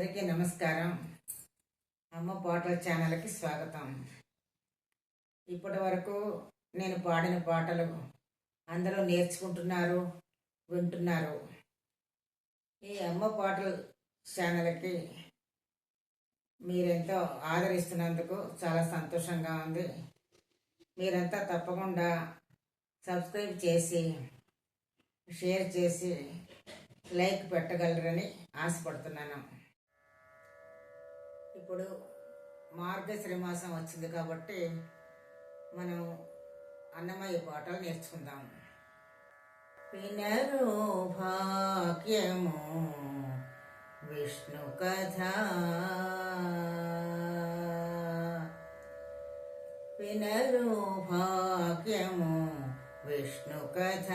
అందరికీ నమస్కారం. అమ్మ పాటల ఛానల్కి స్వాగతం. ఇప్పటి వరకు నేను పాడిన పాటలు అందరూ నేర్చుకుంటున్నారు వింటున్నారు. ఈ అమ్మ పాటల ఛానల్కి మీరెంతో ఆదరిస్తున్నందుకు చాలా సంతోషంగా ఉంది. మీరంతా తప్పకుండా సబ్స్క్రైబ్ చేసి షేర్ చేసి లైక్ పెట్టగలరని ఆశపడుతున్నాను. ఇప్పుడు మార్గశ్రీ మాసం వచ్చింది కాబట్టి మనం అన్నమయ్య పాటలు నేర్చుకుందాం. వినరు భాగ్యము విష్ణు కథ. వినరు భాగ్యము విష్ణు కథ.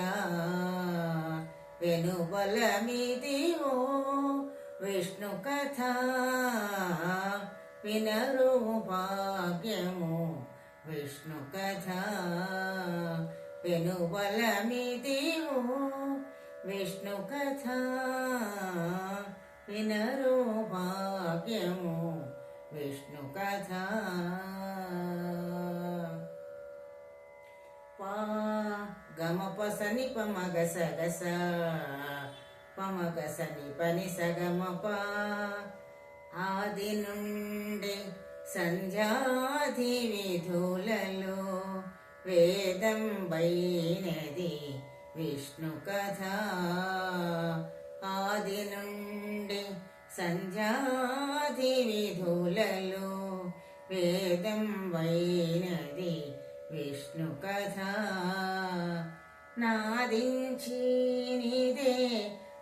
వెనుబలమిదివో విష్ణు కథ వినరు భాగ్యము విష్ణు కథ వెనుబలమిదివో విష్ణు కథ వినరు భాగ్యము విష్ణు కథ పా గమ పసని పమగ సగస పమగ సని పని సగమ పా ఆది నుండి సంధ్యాధి విధులలో వేదం బైనది విష్ణు కథ. ఆది నుండి సంధ్యాధి విధులలో వేదం వైనది విష్ణు కథ. నాదించి నిదే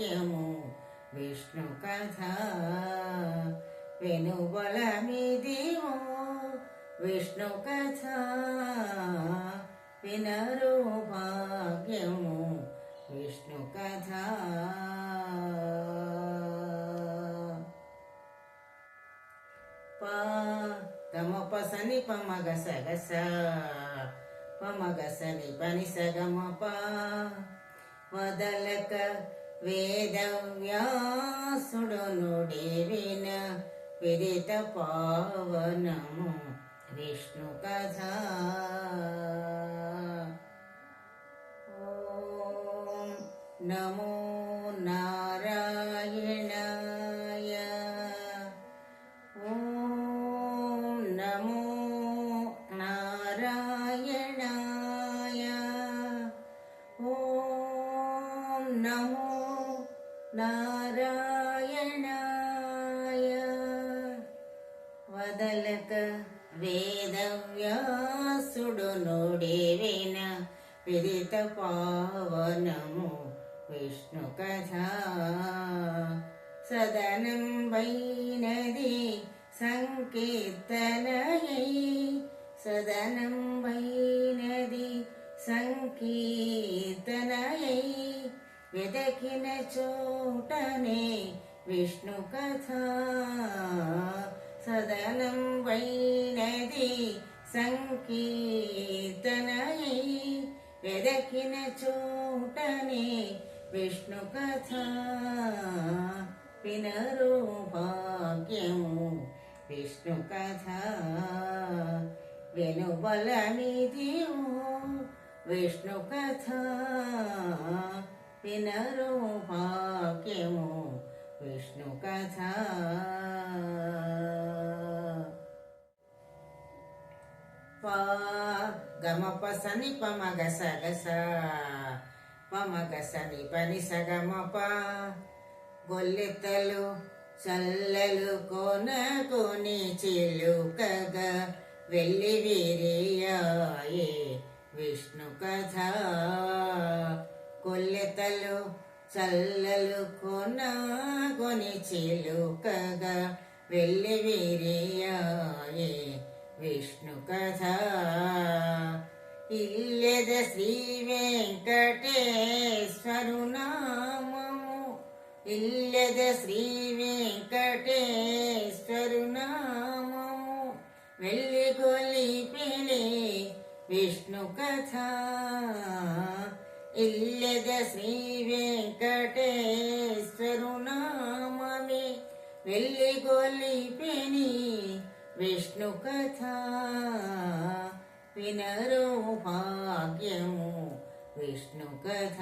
భాగ్యము విష్ణు కథ వెనుబలమిదివో విష్ణు కథ వినరు భాగ్యము విష్ణు కథ పా గమ పసని పమగ సగస పమగ సని పని సగమ పా వదలక వేదవ్యాసుడు నుడి విన విదిత పావనము విష్ణు కథ ఓం నమో నారాయణాయ. వదలక వేదవ్యాసుడు నోడే విన విదిత పావనము విష్ణు కథ. సదనం వైనది సంకీర్తనయై సదనం వైనది సంకీర్తనయై. వెదకిన చోటనే విష్ణు కథ. సదనం వైనది సంకీర్తనై వెదకిన చోటనే విష్ణు కథ. వినరు భాగ్యము విష్ణు కథ. వెనుబలమిదివో విష్ణు కథ. వినరు భాగ్యము విష్ణు కథ. పా గమ పమగ సగస పమగ సని పని సగమప పా గొల్లెత్తలు చల్లలు కొన కొని చిలుకగా వెళ్ళి విరియాయే విష్ణు కథ. కొల్లెతలు చల్లలు కొన కొని చిలుకగా వెళ్ళి వీరియాయే విష్ణు కథ. ఇల్లెద శ్రీ వెంకటేశ్వరు నామము ఇల్లెద శ్రీ వెంకటేశ్వరు నామము వెళ్ళి కొలిపిలి విష్ణు కథ. ఇల్లెద శ్రీ వెంకటేశ్వరు వెళ్ళి కొలిపిని విష్ణు కథ వినరు భాగ్యము విష్ణు కథ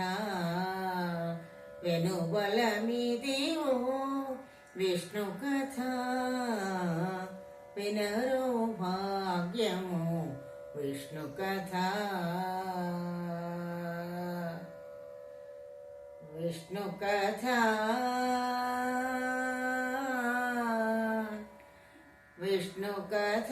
వెనుబలమిదివో విష్ణు కథ వినరు భాగ్యము విష్ణు కథ విష్ణు కథ విష్ణు కథ